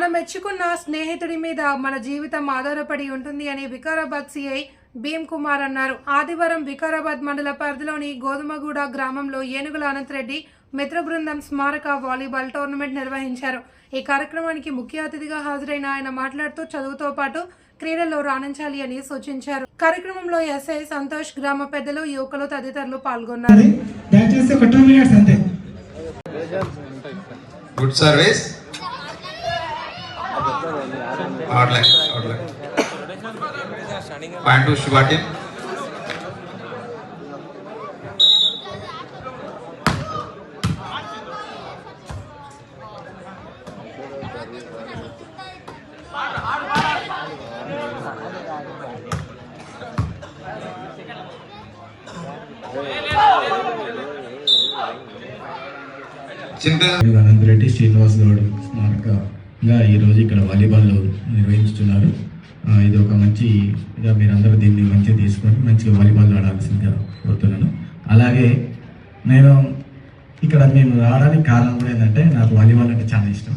మెచ్చుకున్న స్నేహితుడి మీద మన జీవితం ఆధారపడి ఉంటుంది అని వికారాబాద్ సిఐ భీమ్ కుమార్ అన్నారు. ఆదివారం వికారాబాద్ మండల పరిధిలోని గోధుమగూడ గ్రామంలో ఏనుగుల అనంతరెడ్డి మిత్ర బృందం స్మారక వాలీబాల్ టోర్నమెంట్ నిర్వహించారు. ఈ కార్యక్రమానికి ముఖ్య అతిథిగా హాజరైన ఆయన మాట్లాడుతూ చదువుతో పాటు క్రీడల్లో రాణించాలి అని సూచించారు. కార్యక్రమంలో ఎస్ఐ సంతోష్ గ్రామ పెద్దలు యువకులు తదితరులు పాల్గొన్నారు. Good service ఆడలే ఆడలే point to Shiva team Chinta Anant Reddy Srinivas Goud స్మారకంగా ఈరోజు ఇక్కడ వాలీబాల్ నిర్వహించుతున్నారు. ఇది ఒక మంచి ఇక మీరందరూ దీన్ని మంచిగా తీసుకొని మంచిగా వాలీబాల్ ఆడాల్సిందిగా కోరుతున్నాను. అలాగే నేను ఇక్కడ మేము రావడానికి కారణం కూడా ఏంటంటే నాకు వాలీబాల్ అంటే చాలా ఇష్టం.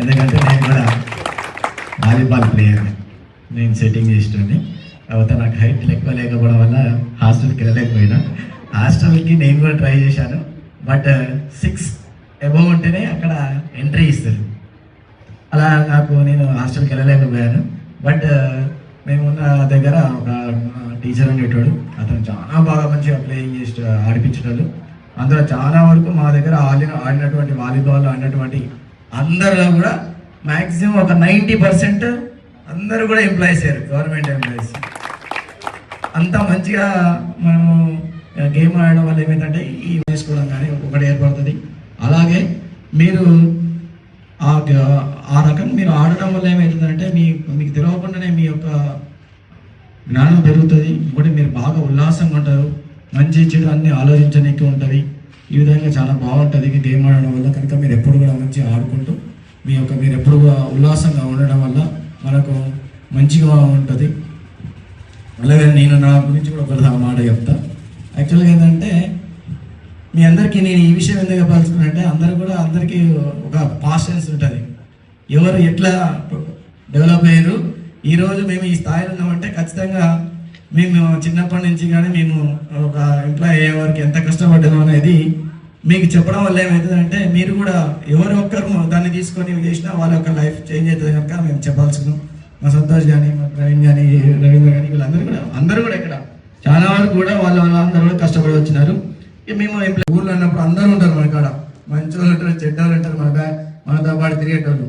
ఎందుకంటే నేను కూడా వాలీబాల్ ప్లేయర్ నేను సెట్టింగ్ చేసేటండి తర్వాత నాకు హైట్ ఎక్కువ లేకపోవడం వల్ల హాస్టల్కి వెళ్ళలేకపోయినా. హాస్టల్కి నేను కూడా ట్రై చేశాను. బట్ సిక్స్ అబౌవ్ ఉంటేనే అక్కడ ఎంట్రీ ఇస్తారు. అలా నాకు నేను హాస్టల్కి వెళ్ళలేకపోయాను. బట్ మేమున్న దగ్గర ఒక టీచర్ అనేటోడు అతను చాలా బాగా మంచిగా ప్లేయింగ్ చేసి ఆడిపించేటోళ్ళు. అందులో చాలా వరకు మా దగ్గర ఆడిన ఆడినటువంటి వాలీబాల్ ఆడినటువంటి అందరిలో కూడా మ్యాక్సిమం ఒక నైంటీ పర్సెంట్ అందరూ కూడా ఎంప్లాయీస్ అయ్యారు గవర్నమెంట్ ఎంప్లాయీస్. అంత మంచిగా మనము గేమ్ ఆడడం వల్ల ఏమైందంటే ఈ వేసుకోవడం కానీ ఒకటి ఏర్పడుతుంది అలాగే మీరు ఆ గ- ఆ రకం మీరు ఆడడం వల్ల ఏమవుతుందంటే మీ మీకు తెలియకుండానే మీ యొక్క జ్ఞానం పెరుగుతుంది ఇంకోటి మీరు బాగా ఉల్లాసంగా ఉంటారు మంచి చెడు అన్ని ఆలోచించడానికి ఉంటుంది. ఈ విధంగా చాలా బాగుంటుంది ఈ గేమ్ ఆడడం వల్ల. కనుక మీరు ఎప్పుడు కూడా మంచిగా ఆడుకుంటూ మీ యొక్క మీరు ఎప్పుడు కూడా ఉల్లాసంగా ఉండడం వల్ల మనకు మంచిగా ఉంటుంది. అలాగే నేను నా గురించి కూడా ఒక మాట చెప్తా. యాక్చువల్గా ఏంటంటే మీ అందరికీ నేను ఈ విషయం ఎందుకు చెప్పాల్సుకున్నానంటే అందరూ కూడా అందరికీ ఒక పాషన్స్ ఉంటుంది. ఎవరు ఎట్లా డెవలప్ అయ్యారు ఈరోజు మేము ఈ స్థాయిలో ఉన్నామంటే ఖచ్చితంగా మేము చిన్నప్పటి నుంచి కానీ మేము ఒక ఎంప్లాయ్ అయ్యే వరకు ఎంత కష్టపడ్డాము అనేది మీకు చెప్పడం వల్ల ఏమవుతుందంటే మీరు కూడా ఎవరు ఒక్కరు దాన్ని తీసుకొని చేసినా వాళ్ళ యొక్క లైఫ్ చేంజ్ అవుతుంది కనుక మేము చెప్పాల్సుకున్నాం మా సంతోష్ కానీ మా ప్రవీణ్ కానీ రవీంద్ర కానీ వీళ్ళందరూ కూడా అందరూ కూడా ఇక్కడ చాలా వరకు కూడా వాళ్ళు వాళ్ళందరూ కూడా కష్టపడి వచ్చినారు. ఇక మేము ఎంప్లాయ్ ఊర్లో ఉన్నప్పుడు అందరూ ఉంటారు మన కాడ. మంచి వాళ్ళు ఉంటారు చెడ్డ వాళ్ళు ఉంటారు మన మనతో పాటు తిరిగేటోళ్ళు.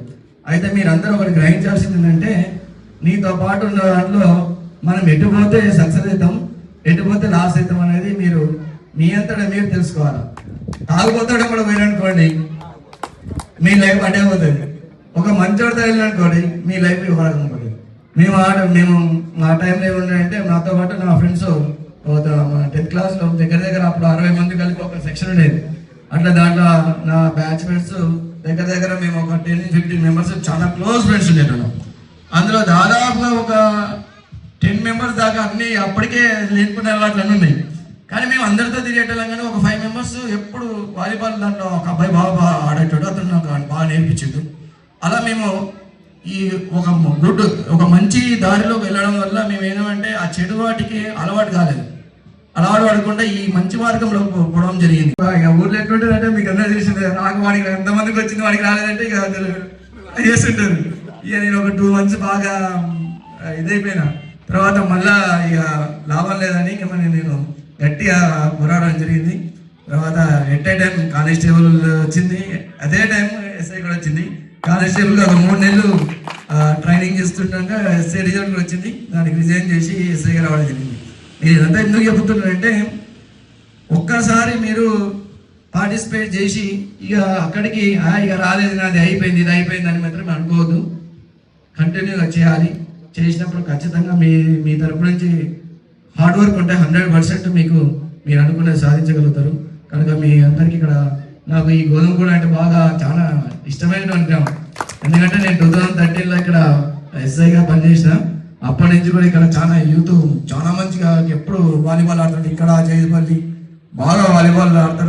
అయితే మీరు అందరూ ఒకటి గ్రహించాల్సింది ఏంటంటే నీతో పాటు ఉన్న దాంట్లో మనం ఎటు పోతే సక్సెస్ అవుతాం ఎటు పోతే లాస్ అవుతాం అనేది మీరు మీ అంతటా మీరు తెలుసుకోవాలి. తాగుపోతాడు కూడా పోయిననుకోండి మీ లైఫ్ అటే పోతుంది. ఒక మంచోడితో వెళ్ళిననుకోండి మీ లైఫ్ ఒక మేము ఆడ మేము మా టైంలో ఏముండే నాతో పాటు నా ఫ్రెండ్స్ టెన్త్ క్లాస్లో దగ్గర దగ్గర అప్పుడు అరవై మంది కలిపి ఒక సెక్షన్ ఉండేది. అట్లా దాంట్లో నా బ్యాచ్ ఫ్రెండ్స్ దగ్గర దగ్గర మేము ఒక టెన్ ఫిఫ్టీన్ మెంబర్స్ చాలా క్లోజ్ ఫ్రెండ్స్ ఉండేటోళ్ళం. అందులో దాదాపుగా ఒక టెన్ మెంబర్స్ దాకా అన్ని అప్పటికే లేకుండా అలవాట్లు అన్నీ ఉన్నాయి. కానీ మేము అందరితో తిరిగేటోళ్ళం కానీ ఒక ఫైవ్ మెంబర్స్ ఎప్పుడు వాలీబాల్ దాంట్లో ఒక అబ్బాయి బాగా బాగా ఆడేటాడు అతను నాకు బాగా నేర్పించిండు. అలా మేము ఈ ఒక గుడ్ ఒక మంచి దారిలో వెళ్ళడం వల్ల మేము ఏమంటే ఆ చెడు వాటికి అలవాటు కాలేదు. అలవాటు పడకుండా ఈ మంచి మార్గంలో పోవడం జరిగింది. ఇక ఊర్లో ఎట్లుంటుందంటే మీకు అందరూ తెలిసిందే నాకు వాడికి ఎంతమందికి వచ్చింది వాడికి రాలేదంటే ఇక అందరూ చేస్తుంటారు ఇక నేను ఒక టూ మంత్స్ బాగా ఇదైపోయినా. తర్వాత మళ్ళా ఇక లాభం లేదని ఇక నేను గట్టిగా పోరాడడం జరిగింది. తర్వాత ఎట్ ఏ టైం కానిస్టేబుల్ వచ్చింది. అదే టైం ఎస్ఐ కూడా వచ్చింది. కానిస్టేబుల్ ఒక మూడు నెలలు ట్రైనింగ్ చేస్తుండగా ఎస్ఐ రిజల్ట్ కూడా వచ్చింది. దానికి రిజైన్ చేసి ఎస్ఐగా రావడం జరిగింది. నేను ఇదంతా ఎందుకు చెబుతున్నానంటే ఒక్కసారి మీరు పార్టిసిపేట్ చేసి ఇక అక్కడికి ఇక రాలేదు నాది అయిపోయింది ఇది అయిపోయింది అని మాత్రం కంటిన్యూగా చేయాలి. చేసినప్పుడు ఖచ్చితంగా మీ మీ తరపు నుంచి హార్డ్ వర్క్ ఉంటే హండ్రెడ్ పర్సెంట్ మీకు మీరు అనుకున్నది సాధించగలుగుతారు. కనుక మీ అందరికీ ఇక్కడ నాకు ఈ గోధుమ కూడా అంటే బాగా చాలా ఇష్టమైనటువంటి గ్రామం ఎందుకంటే నేను టూ థౌజండ్ థర్టీన్లో ఇక్కడ ఎస్ఐగా పనిచేసిన. అప్పటి నుంచి కూడా ఇక్కడ చాలా యూత్ చాలా మంచిగా ఎప్పుడు వాలీబాల్ ఆడుతుంటే ఇక్కడ జైపల్లి బాగా వాలీబాల్ ఆడతారు.